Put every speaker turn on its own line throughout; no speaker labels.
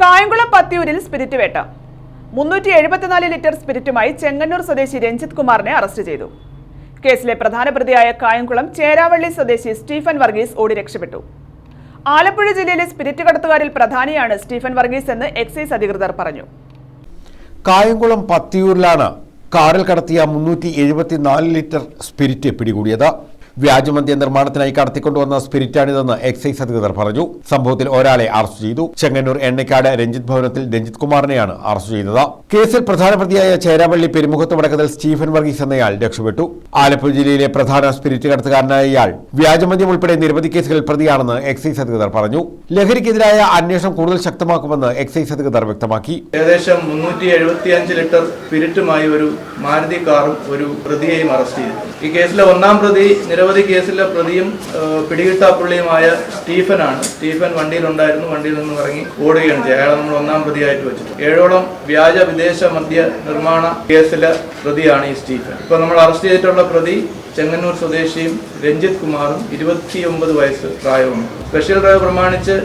Kayamkulam പത്തിയൂരിൽ spirit വേട്ട. മുന്നൂറ്റി എഴുപത്തിനാല് ലിറ്റർ സ്പിരിറ്റുമായി ചെങ്ങന്നൂർ സ്വദേശി രഞ്ജിത് കുമാറിനെ അറസ്റ്റ് ചെയ്തു. കേസിലെ പ്രധാന പ്രതിയായ കായംകുളം ചേരാവള്ളി സ്വദേശി സ്റ്റീഫൻ വർഗീസ് ഓടി രക്ഷപ്പെട്ടു. ആലപ്പുഴ ജില്ലയിലെ സ്പിരിറ്റ് കടത്തുകാരിൽ പ്രധാനിയാണ് സ്റ്റീഫൻ വർഗീസ് എന്ന് എക്സൈസ് അധികൃതർ പറഞ്ഞു.
കായംകുളം പത്തിയൂരിലാണ് കാറിൽ കടത്തിയ മുന്നൂറ്റി ലിറ്റർ സ്പിരിറ്റ് പിടികൂടിയത്. വ്യാജമദ്യ നിർമ്മാണത്തിനായി കടത്തിക്കൊണ്ടുവന്ന സ്പിരിറ്റാണിതെന്ന് എക്സൈസ് അധികൃതർ പറഞ്ഞു. സംഭവത്തിൽ ഒരാളെ അറസ്റ്റ് ചെയ്തു. ചെങ്ങന്നൂർ എണ്ണക്കാട് രഞ്ജിത് ഭവനത്തിൽ രഞ്ജിത് കുമാറിനെയാണ് അറസ്റ്റ് ചെയ്തത്. കേസിൽ പ്രധാന പ്രതിയായ ചേരാപള്ളി പെരുമുഖത്ത് വടക്കത്തിൽ സ്റ്റീഫൻ വർഗീസ് എന്നയാൾ രക്ഷപ്പെട്ടു. ആലപ്പുഴ ജില്ലയിലെ പ്രധാന സ്പിരിറ്റ് കടത്തുകാരനായ ഇയാൾ വ്യാജമദ്യം ഉൾപ്പെടെ നിരവധി കേസുകളിൽ പ്രതിയാണെന്ന് എക്സൈസ് അധികൃതർ പറഞ്ഞു. ലഹരിക്കെതിരായ അന്വേഷണം കൂടുതൽ ശക്തമാക്കുമെന്ന് എക്സൈസ് അധികൃതർ വ്യക്തമാക്കി.
ഏകദേശം മുന്നൂറ്റി എഴുപത്തിയഞ്ച് ലിറ്റർ സ്പിരിറ്റുമായി ഒരു മാരുതി കാറും ഒരു പ്രതിയെയും അറസ്റ്റ് ചെയ്തു. ഈ കേസിലെ ഒന്നാം പ്രതി നിരവധി കേസിലെ പ്രതിയും പിടികിട്ടാപ്പുള്ളിയുമായ സ്റ്റീഫനാണ്. സ്റ്റീഫൻ വണ്ടിയിലുണ്ടായിരുന്നു. വണ്ടിയിൽ നിന്ന് ഇറങ്ങി ഓടുകയാണ് അയാളെ നമ്മൾ ഒന്നാം പ്രതിയായിട്ട് വെച്ചു ഏഴോളം വ്യാജ വിദേശ മദ്യ നിർമ്മാണ കേസിലെ പ്രതിയാണ് ഈ സ്റ്റീഫൻ. ഇപ്പൊ നമ്മൾ അറസ്റ്റ് ചെയ്തിട്ടുള്ള പ്രതി ചെങ്ങന്നൂർ സ്വദേശിയും രഞ്ജിത്ത് കുമാറും ഇരുപത്തിയൊമ്പത് വയസ്സ് പ്രായവും സ്പെഷ്യൽ ഡ്രൈവ് പ്രമാണിച്ച്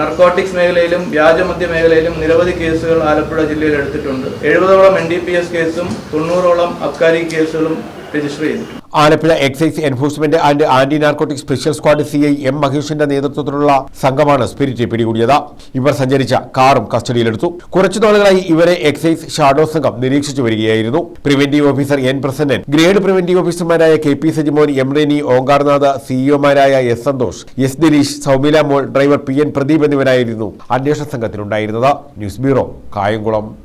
നർക്കോട്ടിക്സ് മേഖലയിലും വ്യാജമദ്യ മേഖലയിലും നിരവധി കേസുകൾ ആലപ്പുഴ ജില്ലയിൽ എടുത്തിട്ടുണ്ട്. എഴുപതോളം എൻ ഡി പി എസ് കേസും തൊണ്ണൂറോളം അബ്കാരി കേസുകളും രജിസ്റ്റർ ചെയ്തിട്ടുണ്ട്.
Alappuzha excise enforcement and anti narcotic special squad C I M മഹേഷിന്റെ നേതൃത്വത്തിലുള്ള സംഘമാണ് സ്പിരിറ്റ് പിടികൂടിയത്. ഇവർ സഞ്ചരിച്ച കാറും കസ്റ്റഡിയിലെടുത്തു. കുറച്ചു നാളുകളായി ഇവരെ എക്സൈസ് ഷാഡോ സംഘം നിരീക്ഷിച്ചു വരികയായിരുന്നു. Preventive officer N Prasannan grade preventive ഓഫീസർമാരായ K P Sajimon M Reni Omkarnath സിഇഒമാരായ S Santhosh S Dileesh Soumila Mol driver P N Pradeep എന്നിവരായിരുന്നു അന്വേഷണ സംഘത്തിലുണ്ടായിരുന്നത്. News bureau Kayamkulam.